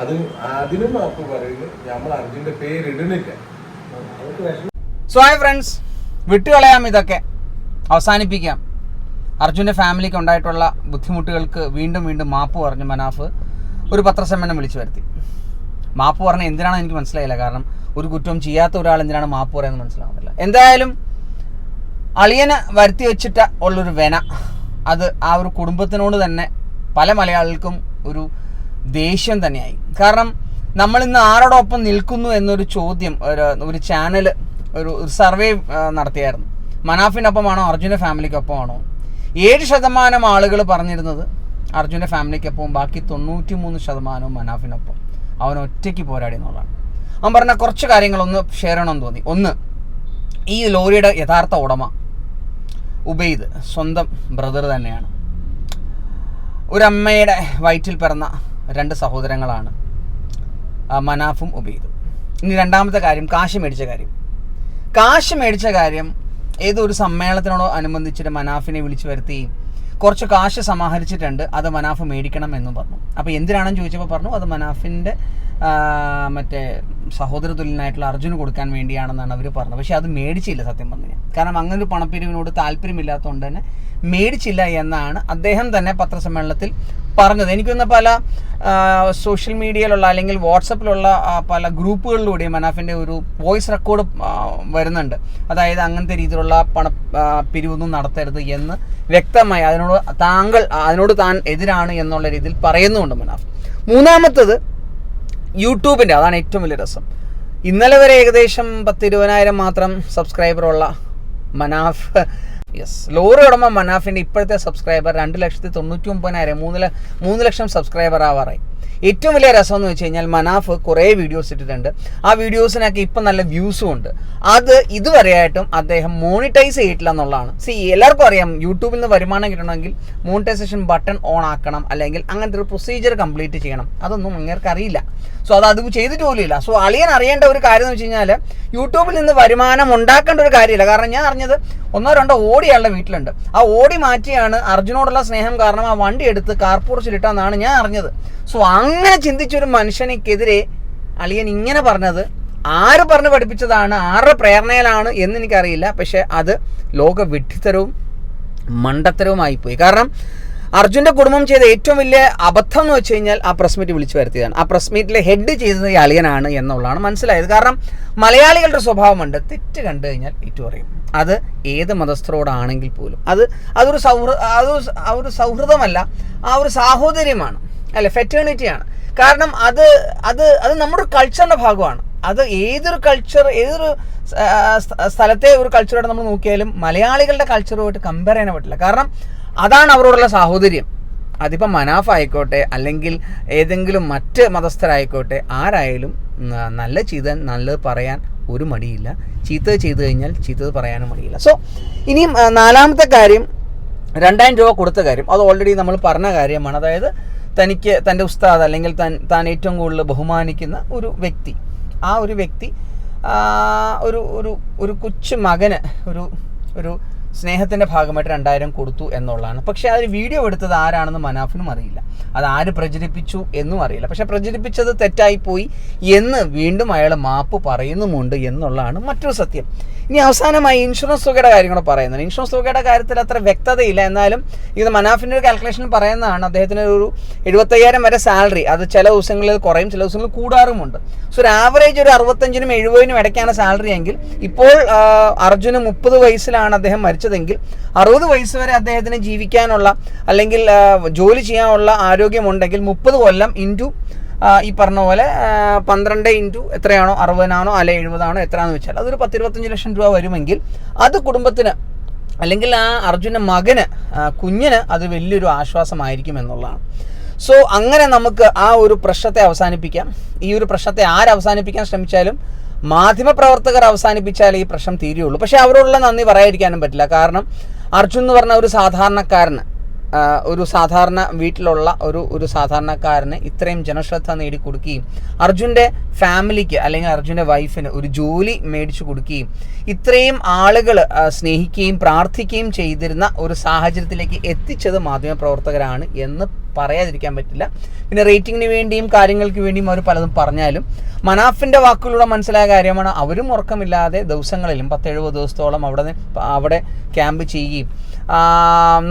മാപ്പ് so hi friends വിട്ടുകളയാം ഇതൊക്കെ. അവസാനിപ്പിക്കാം. അർജുന്റെ ഫാമിലിക്ക് ഉണ്ടായിട്ടുള്ള ബുദ്ധിമുട്ടുകൾക്ക് വീണ്ടും വീണ്ടും മാപ്പ് പറഞ്ഞ് മനാഫ് ഒരു പത്രസമ്മേളനം വിളിച്ചു വരുത്തി. മാപ്പ് പറഞ്ഞ എന്തിനാണെന്ന് എനിക്ക് മനസ്സിലായില്ല. കാരണം ഒരു കുറ്റവും ചെയ്യാത്ത ഒരാൾ എന്തിനാണ് മാപ്പ് പറയുന്നത് മനസ്സിലാവുന്നില്ല. എന്തായാലും അളിയനെ വരുത്തി വെച്ചിട്ട ഉള്ളൊരു വെന. അത് ആ ഒരു കുടുംബത്തിനോട് തന്നെ പല മലയാളികൾക്കും ഒരു ദേഷ്യം തന്നെയായി. കാരണം നമ്മൾ ഇന്ന് ആരോടൊപ്പം നിൽക്കുന്നു എന്നൊരു ചോദ്യം ഒരു ഒരു ചാനൽ ഒരു ഒരു സർവേ നടത്തിയായിരുന്നു. മനാഫിനൊപ്പമാണോ അർജുന ഫാമിലിക്കൊപ്പമാണോ? ഏഴ് ശതമാനം ആളുകൾ പറഞ്ഞിരുന്നത് അർജുന്റെ ഫാമിലിക്കൊപ്പവും ബാക്കി തൊണ്ണൂറ്റി മൂന്ന് ശതമാനവും മനാഫിനൊപ്പം. അവൻ ഒറ്റയ്ക്ക് പോരാടി എന്നുള്ളതാണ്. അവൻ പറഞ്ഞ കുറച്ച് കാര്യങ്ങളൊന്ന് ഷെയർ ചെയ്യണമെന്ന് തോന്നി. ഒന്ന് ഈ ലോറിയുടെ യഥാർത്ഥ ഉടമ ഉബൈദ് സ്വന്തം ബ്രദർ തന്നെയാണ്. ഒരമ്മയുടെ വയറ്റിൽ പിറന്ന രണ്ട് സഹോദരങ്ങളാണ്. മനാഫും ഉബൈദും. ഇനി രണ്ടാമത്തെ കാര്യം കാശ് മേടിച്ച കാര്യം. കാശ് മേടിച്ച കാര്യം ഏതോ ഒരു സമ്മേളനത്തിനോട് അനുബന്ധിച്ചിട്ട് മനാഫിനെ വിളിച്ചു വരുത്തി കുറച്ച് കാശ് സമാഹരിച്ചിട്ടുണ്ട് അത് മനാഫ് മേടിക്കണം എന്നും പറഞ്ഞു. അപ്പോൾ എന്തിനാണെന്ന് ചോദിച്ചപ്പോൾ പറഞ്ഞു അത് മനാഫിന്റെ മറ്റേ സഹോദര തുല്യനായിട്ടുള്ള അർജുന് കൊടുക്കാൻ വേണ്ടിയാണെന്നാണ് അവർ പറഞ്ഞത്. പക്ഷേ അത് മേടിച്ചില്ല സത്യം പറഞ്ഞു കാരണം അങ്ങനെ ഒരു പണപ്പിരിവിനോട് താല്പര്യമില്ലാത്തതുകൊണ്ട് തന്നെ മേടിച്ചില്ല എന്നാണ് അദ്ദേഹം തന്നെ പത്രസമ്മേളനത്തിൽ പറഞ്ഞത്. എനിക്കൊന്ന് പല സോഷ്യൽ മീഡിയയിലുള്ള അല്ലെങ്കിൽ വാട്സപ്പിലുള്ള പല ഗ്രൂപ്പുകളിലൂടെയും മനാഫിന്റെ ഒരു വോയിസ് റെക്കോർഡ് വരുന്നുണ്ട്. അതായത് അങ്ങനത്തെ രീതിയിലുള്ള പണ പിരിവൊന്നും നടത്തരുത് എന്ന് വ്യക്തമായി അതിനോട് താങ്കൾ അതിനോട് താൻ എതിരാണ് എന്നുള്ള രീതിയിൽ പറയുന്നുമുണ്ട് മനാഫ്. മൂന്നാമത്തത് യൂട്യൂബിന്റെ അതാണ് ഏറ്റവും വലിയ രസം. ഇന്നലെ വരെ ഏകദേശം പത്തിരുപതിനായിരം മാത്രം സബ്സ്ക്രൈബറുള്ള മനാഫ്. യെസ് ലോറി ഉടമ മനാഫിന്റെ ഇപ്പോഴത്തെ സബ്സ്ക്രൈബർ രണ്ട് ലക്ഷത്തി തൊണ്ണൂറ്റി ഒമ്പതിനായിരം മൂന്ന് മൂന്ന് ലക്ഷം സബ്സ്ക്രൈബർ ആവാറായി. ഏറ്റവും വലിയ രസം എന്ന് വെച്ച് കഴിഞ്ഞാൽ മനാഫ് കുറേ വീഡിയോസ് ഇട്ടിട്ടുണ്ട്. ആ വീഡിയോസിനൊക്കെ ഇപ്പം നല്ല വ്യൂസും ഉണ്ട്. അത് ഇതുവരെയായിട്ടും അദ്ദേഹം മോണിറ്റൈസ് ചെയ്തിട്ടില്ല എന്നുള്ളതാണ്. സി എല്ലാവർക്കും അറിയാം യൂട്യൂബിൽ നിന്ന് വരുമാനം കിട്ടണമെങ്കിൽ മോണിറ്റൈസേഷൻ ബട്ടൺ ഓൺ ആക്കണം അല്ലെങ്കിൽ അങ്ങനത്തെ ഒരു പ്രൊസീജിയർ കംപ്ലീറ്റ് ചെയ്യണം. അതൊന്നും അങ്ങേർക്ക് അറിയില്ല. സോ അത് അത് ചെയ്തിട്ട് പോലുമില്ല സോ അളിയൻ അറിയേണ്ട ഒരു കാര്യം എന്ന് വെച്ച് കഴിഞ്ഞാൽ യൂട്യൂബിൽ നിന്ന് വരുമാനം ഉണ്ടാക്കേണ്ട ഒരു കാര്യമില്ല. കാരണം ഞാൻ അറിഞ്ഞത് ഒന്നോ രണ്ടോ ഓടി അയാളുടെ വീട്ടിലുണ്ട്. ആ ഓടി മാറ്റിയാണ് അർജുനോടുള്ള സ്നേഹം കാരണം ആ വണ്ടി എടുത്ത് കാർപ്പൂർച്ചിലിട്ടെന്നാണ് ഞാൻ അറിഞ്ഞത്. സോ അങ്ങനെ ചിന്തിച്ചൊരു മനുഷ്യനെക്കെതിരെ അളിയൻ ഇങ്ങനെ പറഞ്ഞത്. ആര് പറഞ്ഞ് പഠിപ്പിച്ചതാണ്? ആരുടെ പ്രേരണയിലാണ് എന്ന് എനിക്കറിയില്ല. പക്ഷെ അത് ലോക വിഡ്ഢിത്തരവും മണ്ടത്തരവുമായി പോയി. കാരണം അർജുന്റെ കുടുംബം ചെയ്ത ഏറ്റവും വലിയ അബദ്ധം എന്ന് വെച്ച് കഴിഞ്ഞാൽ ആ പ്രസ് മീറ്റ് വിളിച്ചു വരുത്തിയതാണ്. ആ പ്രസ് മീറ്റിലെ ഹെഡ് ചെയ്തത് ഈ അളിയനാണ് എന്നുള്ളതാണ് മനസ്സിലായത്. കാരണം മലയാളികളുടെ സ്വഭാവമുണ്ട്. തെറ്റ് കണ്ടു കഴിഞ്ഞാൽ ഏറ്റു പറയും അത് ഏത് മതസ്ഥരോടാണെങ്കിൽ പോലും. അത് അതൊരു സൗഹൃദ അത് ആ ഒരു സൗഹൃദമല്ല ആ ഒരു സാഹോദര്യമാണ്. അല്ലെ ഫെറ്റേണിറ്റിയാണ് കാരണം അത് അത് അത് നമ്മുടെ കൾച്ചറിന്റെ ഭാഗമാണ്. അത് ഏതൊരു കൾച്ചർ ഏതൊരു സ്ഥലത്തെ ഒരു കൾച്ചറോട് നമ്മൾ നോക്കിയാലും മലയാളികളുടെ കൾച്ചറുമായിട്ട് കമ്പയർ ചെയ്യാൻ പറ്റില്ല. കാരണം അതാണ് അവരോടുള്ള സാഹോദര്യം. അതിപ്പം മനാഫ് ആയിക്കോട്ടെ അല്ലെങ്കിൽ ഏതെങ്കിലും മറ്റ് മതസ്ഥരായിക്കോട്ടെ ആരായാലും നല്ല ചെയ്താൽ നല്ലത് പറയാൻ ഒരു മടിയില്ല. ചീത്തത് ചെയ്തു കഴിഞ്ഞാൽ ചീത്തത് പറയാനും മടിയില്ല. സോ ഇനിയും നാലാമത്തെ കാര്യം രണ്ടായിരം രൂപ കൊടുത്ത കാര്യം അത് ഓൾറെഡി നമ്മൾ പറഞ്ഞ കാര്യമാണ്. അതായത് തനിക്ക് തന്റെ ഉസ്താദ് അല്ലെങ്കിൽ താൻ താൻ ഏറ്റവും കൂടുതൽ ബഹുമാനിക്കുന്ന ഒരു വ്യക്തി. ആ ഒരു വ്യക്തി ഒരു ഒരു ഒരു കൊച്ചു മകന് ഒരു ഒരു സ്നേഹത്തിന്റെ ഭാഗമായിട്ട് രണ്ടായിരം കൊടുത്തു എന്നുള്ളതാണ്. പക്ഷേ അതിൽ വീഡിയോ എടുത്തത് ആരാണെന്ന് മനാഫിനും അറിയില്ല. അത് ആര് പ്രചരിപ്പിച്ചു എന്നും അറിയില്ല. പക്ഷേ പ്രചരിപ്പിച്ചത് തെറ്റായിപ്പോയി എന്ന് വീണ്ടും അയാൾ മാപ്പ് പറയുന്നുമുണ്ട് എന്നുള്ളതാണ് മറ്റൊരു സത്യം. ഇനി അവസാനമായി ഇൻഷുറൻസ് തുകയുടെ കാര്യം കൂടെ പറയുന്നത് ഇൻഷുറൻസ് തുകയുടെ കാര്യത്തിൽ അത്ര വ്യക്തതയില്ല. എന്നാലും ഇത് മനാഫിന്റെ ഒരു കാൽക്കുലേഷൻ പറയുന്നതാണ്. അദ്ദേഹത്തിന് ഒരു എഴുപത്തയ്യായിരം വരെ സാലറി അത് ചില ദിവസങ്ങളിൽ കുറയും ചില ദിവസങ്ങളിൽ കൂടാറുമുണ്ട്. സോ ഒരു ആവറേജ് ഒരു അറുപത്തഞ്ചിനും എഴുപതിനും ഇടയ്ക്കാണ് സാലറി എങ്കിൽ ഇപ്പോൾ അർജുന് മുപ്പത് വയസ്സിലാണ് അദ്ദേഹം മരിച്ചതെങ്കിൽ അറുപത് വയസ്സ് വരെ അദ്ദേഹത്തിന് ജീവിക്കാനുള്ള അല്ലെങ്കിൽ ജോലി ചെയ്യാനുള്ള ആരോഗ്യമുണ്ടെങ്കിൽ മുപ്പത് കൊല്ലം ഇന്റു ഈ പറഞ്ഞ പോലെ പന്ത്രണ്ട് ഇന്റു എത്രയാണോ? അറുപതിനാണോ? അല്ലെ എഴുപതാണോ? എത്രയാണെന്ന് വെച്ചാൽ അതൊരു പത്തിരുപത്തഞ്ച് ലക്ഷം രൂപ വരുമെങ്കിൽ അത് കുടുംബത്തിന് അല്ലെങ്കിൽ ആ അർജുന്റെ മകന് കുഞ്ഞിന് അത് വലിയൊരു ആശ്വാസമായിരിക്കും എന്നുള്ളതാണ്. സോ അങ്ങനെ നമുക്ക് ആ ഒരു പ്രശ്നത്തെ അവസാനിപ്പിക്കാം. ഈ ഒരു പ്രശ്നത്തെ ആര് അവസാനിപ്പിക്കാൻ ശ്രമിച്ചാലും മാധ്യമപ്രവർത്തകർ അവസാനിപ്പിച്ചാൽ ഈ പ്രശ്നം തീരുകയുള്ളൂ പക്ഷേ അവരോടുള്ള നന്ദി പറയാതിരിക്കാനും പറ്റില്ല. കാരണം അർജുൻ എന്ന് പറഞ്ഞ ഒരു സാധാരണക്കാരന് ഒരു സാധാരണ വീട്ടിലുള്ള ഒരു ഒരു സാധാരണക്കാരന് ഇത്രയും ജനശ്രദ്ധ നേടിക്കൊടുക്കുകയും അർജുന്റെ ഫാമിലിക്ക് അല്ലെങ്കിൽ അർജുന്റെ വൈഫിന് ഒരു ജോലി മേടിച്ചു കൊടുക്കുകയും ഇത്രയും ആളുകൾ സ്നേഹിക്കുകയും പ്രാർത്ഥിക്കുകയും ചെയ്തിരുന്ന ഒരു സാഹചര്യത്തിലേക്ക് എത്തിച്ചത് മാധ്യമപ്രവർത്തകരാണ് എന്ന് പറയാതിരിക്കാൻ പറ്റില്ല. പിന്നെ റേറ്റിങ്ങിന് വേണ്ടിയും കാര്യങ്ങൾക്ക് വേണ്ടിയും അവർ പലതും പറഞ്ഞാലും മനാഫിന്റെ വാക്കുകളിലൂടെ മനസ്സിലായ കാര്യമാണ് അവരും ഉറക്കമില്ലാതെ ദിവസങ്ങളിലും പത്തെഴുപത് ദിവസത്തോളം അവിടെ അവിടെ ക്യാമ്പ് ചെയ്യുകയും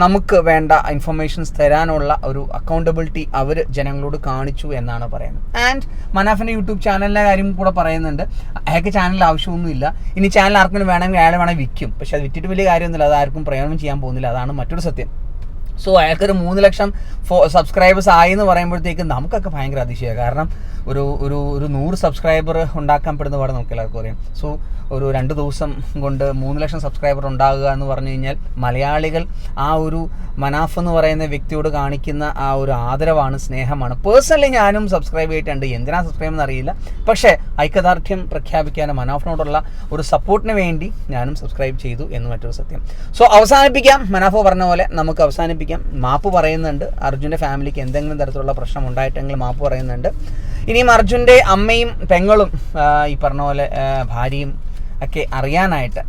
നമുക്ക് വേണ്ട ഇൻഫർമേഷൻസ് തരാനുള്ള ഒരു അക്കൗണ്ടബിലിറ്റി അവർ ജനങ്ങളോട് കാണിച്ചു എന്നാണ് പറയുന്നത്. ആൻഡ് മനാഫിന്റെ യൂട്യൂബ് ചാനലിന്റെ കാര്യം കൂടെ പറയുന്നുണ്ട്. അയാൾക്ക് ചാനൽ ആവശ്യമൊന്നുമില്ല. ഇനി ചാനൽ ആർക്കും വേണമെങ്കിൽ അയാൾ വേണമെങ്കിൽ വിൽക്കും. പക്ഷെ അത് വിറ്റിട്ട് വലിയ കാര്യമൊന്നുമില്ല. അത് ആർക്കും പ്രയോജനം ചെയ്യാൻ പോകുന്നില്ല. അതാണ് മറ്റൊരു സത്യം. സോ അയാൾക്കൊരു മൂന്ന് ലക്ഷം സബ്സ്ക്രൈബേഴ്സ് ആയി എന്ന് പറയുമ്പോഴത്തേക്ക് നമുക്കൊക്കെ ഭയങ്കര അതിശയമാണ്. കാരണം ഒരു ഒരു ഒരു നൂറ് സബ്സ്ക്രൈബർ ഉണ്ടാക്കാൻ പെടുന്ന പാടെ നമുക്ക് എല്ലാവർക്കും അറിയാം. സോ ഒരു രണ്ട് ദിവസം കൊണ്ട് മൂന്ന് ലക്ഷം സബ്സ്ക്രൈബർ ഉണ്ടാകുക എന്ന് പറഞ്ഞു കഴിഞ്ഞാൽ മലയാളികൾ ആ ഒരു മനാഫ് എന്ന് പറയുന്ന വ്യക്തിയോട് കാണിക്കുന്ന ആ ഒരു ആദരവാണ് സ്നേഹമാണ്. പേഴ്സണലി ഞാനും സബ്സ്ക്രൈബ് ചെയ്തിട്ടുണ്ട്. എന്തിനാ സബ്സ്ക്രൈബ് എന്ന് അറിയില്ല. പക്ഷേ ഐക്യദാർഢ്യം പ്രഖ്യാപിക്കാൻ മനാഫിനോടുള്ള ഒരു സപ്പോർട്ടിന് വേണ്ടി ഞാനും സബ്സ്ക്രൈബ് ചെയ്തു എന്ന് മറ്റൊരു സത്യം. സോ അവസാനിപ്പിക്കാം. മനാഫോ പറഞ്ഞ പോലെ നമുക്ക് അവസാനിപ്പിക്കാം. മാപ്പ് പറയുന്നുണ്ട്. അർജുന്റെ ഫാമിലിക്ക് എന്തെങ്കിലും തരത്തിലുള്ള പ്രശ്നം ഉണ്ടായിട്ടെങ്കിൽ മാപ്പ് പറയുന്നുണ്ട്. ഇനിയും അർജുന്റെ അമ്മയും പെങ്ങളും ഈ പറഞ്ഞ പോലെ ഭാര്യയും ഒക്കെ അറിയാനായിട്ട്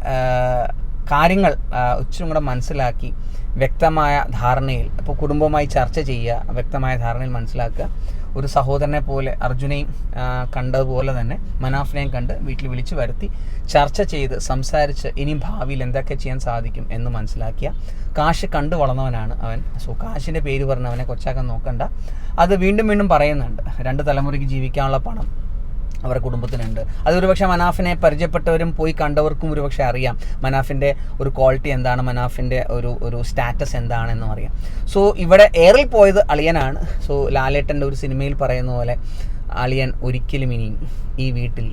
കാര്യങ്ങൾ ഉച്ചും കൂടെ മനസ്സിലാക്കി വ്യക്തമായ ധാരണയിൽ അപ്പോൾ കുടുംബവുമായി ചർച്ച ചെയ്യുക വ്യക്തമായ ധാരണയിൽ മനസ്സിലാക്കുക. ഒരു സഹോദരനെ പോലെ അർജുനെയും കണ്ടതുപോലെ തന്നെ മനാഫിനെയും കണ്ട് വീട്ടിൽ വിളിച്ചു വരുത്തി ചർച്ച ചെയ്ത് സംസാരിച്ച് ഇനി ഭാവിയിൽ എന്തൊക്കെ ചെയ്യാൻ സാധിക്കും എന്ന് മനസ്സിലാക്കിയ. കാശ് കണ്ടു വളർന്നവനാണ് അവൻ. സോ കാശിന്റെ പേര് പറഞ്ഞ് അവനെ കൊച്ചാക്കാൻ നോക്കണ്ട. അത് വീണ്ടും വീണ്ടും പറയുന്നുണ്ട്. രണ്ട് തലമുറയ്ക്ക് ജീവിക്കാനുള്ള പണം. അവരുടെ കുടുംബത്തിനുണ്ട്. അതൊരു പക്ഷേ മനാഫിനെ പരിചയപ്പെട്ടവരും പോയി കണ്ടവർക്കും ഒരു പക്ഷേ അറിയാം. മനാഫിന്റെ ഒരു ക്വാളിറ്റി എന്താണ് മനാഫിന്റെ ഒരു ഒരു സ്റ്റാറ്റസ് എന്താണെന്നും അറിയാം. സോ ഇവിടെ ഏറിൽ പോയത് അളിയനാണ്. സോ ലാലേട്ടന്റെ ഒരു സിനിമയിൽ പറയുന്ന പോലെ അളിയൻ ഒരിക്കലും ഇനി ഈ വീട്ടിൽ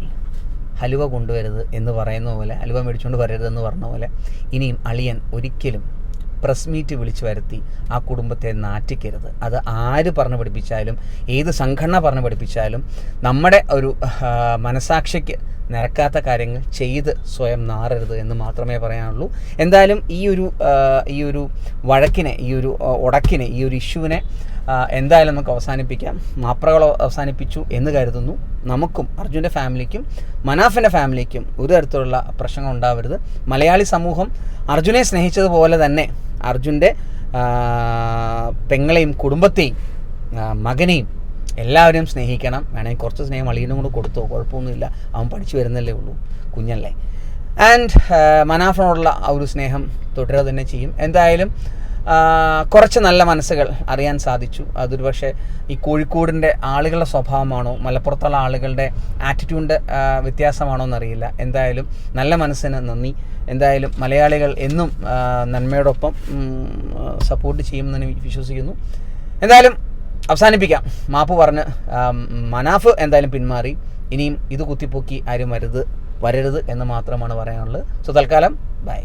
ഹലുവ കൊണ്ടുവരുത് എന്ന് പറയുന്ന പോലെ ഹലുവ മേടിച്ചുകൊണ്ട് വരരുതെന്ന് പറഞ്ഞ പോലെ ഇനിയും അളിയൻ ഒരിക്കലും പ്രസ് മീറ്റ് വിളിച്ചു വരുത്തി ആ കുടുംബത്തെ നാറ്റിക്കരുത്. അത് ആര് പറഞ്ഞു പഠിപ്പിച്ചാലും ഏത് സംഘടന പറഞ്ഞു പഠിപ്പിച്ചാലും നമ്മുടെ ഒരു മനസാക്ഷിക്ക് നിരക്കാത്ത കാര്യങ്ങൾ ചെയ്ത് സ്വയം നാറരുത് എന്ന് മാത്രമേ പറയാനുള്ളൂ. എന്തായാലും ഈ ഒരു ഈ ഒരു വഴക്കിനെ ഈ ഒരു ഉടക്കിനെ ഈ ഒരു ഇഷ്യൂവിനെ എന്തായാലും നമുക്ക് അവസാനിപ്പിക്കാം. മാപ്രകൾ അവസാനിപ്പിച്ചു എന്ന് കരുതുന്നു. നമുക്കും അർജുന്റെ ഫാമിലിക്കും മനാഫിന്റെ ഫാമിലിക്കും ഒരു തരത്തിലുള്ള പ്രശ്നങ്ങൾ ഉണ്ടാവരുത്. മലയാളി സമൂഹം അർജുനെ സ്നേഹിച്ചതുപോലെ തന്നെ അർജുന്റെ പെങ്ങളെയും കുടുംബത്തെയും മകനെയും എല്ലാവരെയും സ്നേഹിക്കണം. വേണമെങ്കിൽ കുറച്ച് സ്നേഹം അളിയനും കൂടെ കൊടുത്തോ കുഴപ്പമൊന്നുമില്ല. അവൻ പഠിച്ചു വരുന്നല്ലേ ഉള്ളൂ കുഞ്ഞല്ലേ. ആൻഡ് മനാഫിനോടുള്ള ആ ഒരു സ്നേഹം തുടരുക തന്നെ ചെയ്യും. എന്തായാലും കുറച്ച് നല്ല മനസ്സുകൾ അറിയാൻ സാധിച്ചു. അതൊരു പക്ഷേ ഈ കോഴിക്കോടിന്റെ ആളുകളുടെ സ്വഭാവമാണോ മലപ്പുറത്തുള്ള ആളുകളുടെ ആറ്റിറ്റ്യൂഡ് വ്യത്യാസമാണോ എന്നറിയില്ല. എന്തായാലും നല്ല മനസ്സിന് നന്ദി. എന്തായാലും മലയാളികൾ എന്നും നന്മയോടൊപ്പം സപ്പോർട്ട് ചെയ്യുമെന്ന് വിശ്വസിക്കുന്നു. എന്തായാലും അവസാനിപ്പിക്കാം. മാപ്പ് പറഞ്ഞ് മനാഫ് എന്തായാലും പിന്മാറി. ഇനിയും ഇത് കുത്തിപ്പൊക്കി ആരും വരുത് വരരുത് എന്ന് മാത്രമാണ് പറയാനുള്ളത്. സോ തൽക്കാലം ബൈ.